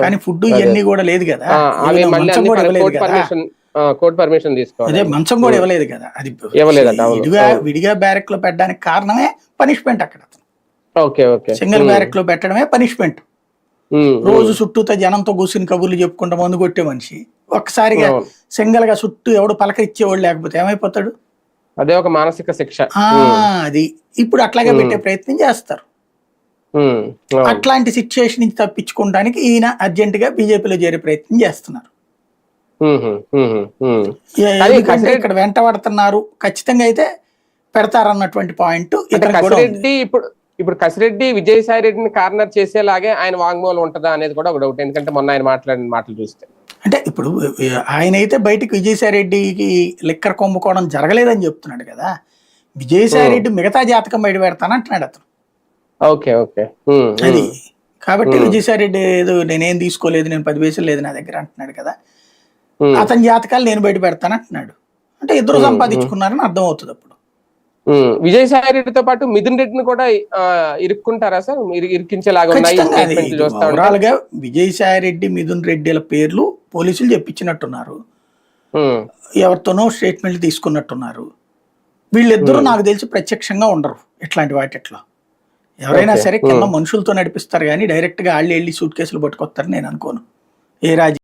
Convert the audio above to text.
కానీ ఫుడ్ ఇవన్నీ కూడా లేదు కదా. కోర్టు పర్మిషన్ తీసుకోవాలి. మంచం కూడా ఇవ్వలేదు కదా. అది. విడిగా. విడిగా బ్యారెక్లో పెట్టడానికి కారణమే పనిష్మెంట్ అక్కడ ఓకే ఓకే. సింగిల్ బ్యారెక్లో పెట్టడమే పనిష్మెంట్ రోజు చుట్టూతో జనంతో కూర్చుని కబుర్లు చెప్పుకుంటా మందు కొట్టే మనిషి. ఒక్కసారిగా. సింగిల్గా చుట్టూ ఎవడు పలకరిచ్చేవాడు లేకపోతే ఏమైపోతాడు? అదే ఒక మానసిక శిక్ష. ఆ అది. ఇప్పుడు అట్లాగే పెట్టే ప్రయత్నం చేస్తారు. అట్లాంటి సిచ్యుయేషన్ నుంచి తప్పించుకోవడానికి ఈయన అర్జెంట్గా బీజేపీలో చేరే ప్రయత్నం చేస్తున్నారు. ఇక్కడ వెంట పడుతున్నారు. ఖచ్చితంగా అయితే పెడతారన్నటువంటి పాయింట్ ఇక్కడ. కసిరెడ్డి ఇప్పుడు ఇప్పుడు కసిరెడ్డి విజయసాయి రెడ్డిని కార్నర్ చేసేలాగే ఆయన వాంగ్మూలం ఉంటుందా అనేది కూడా ఒక డౌట్ ఎందుకంటే మొన్న ఆయన మాట్లాడిన మాటలు చూస్తే. అంటే ఇప్పుడు ఆయన అయితే బయటికి విజయసాయి రెడ్డికి లిక్కర్ కొమ్ముకోవడం జరగలేదని చెప్తున్నాడు కదా. విజయసాయి రెడ్డి మిగతా జాతకం బయట పెడతానంటున్నాడు అతను. Okay okay. అది. కాబట్టి Hmm. విజయసాయి రెడ్డి ఏదో నేనేం తీసుకోలేదు నేను పది పైసలు లేదు నా దగ్గర అంటున్నాడు కదా. అతని జాతకాలు నేను బయట పెడతాను అంటున్నాడు. అంటే ఇద్దరు. సంపాదించుకున్నారని అర్థం అవుతుంది అప్పుడు. విజయసాయి రెడ్డితో పాటు మిథున్ రెడ్డిని కూడా ఇరుక్కుంటారా సార్? ఇరికించేలాగా ఉన్నాయి విజయసాయి రెడ్డి మిథున్ రెడ్డిల పేర్లు పోలీసులు చెప్పించినట్టున్నారు. ఎవరితోనో స్టేట్మెంట్లు తీసుకున్నట్టున్నారు. వీళ్ళిద్దరూ. నాకు తెలిసి ప్రత్యక్షంగా ఉండరు ఇట్లాంటి వాటిట్లో. ఎవరైనా. సరే కింద. మనుషులతో నడిపిస్తారు కానీ డైరెక్ట్గా వాళ్ళు వెళ్ళి సూట్ కేసులు పట్టుకొస్తారని నేను అనుకోను ఏ రాజ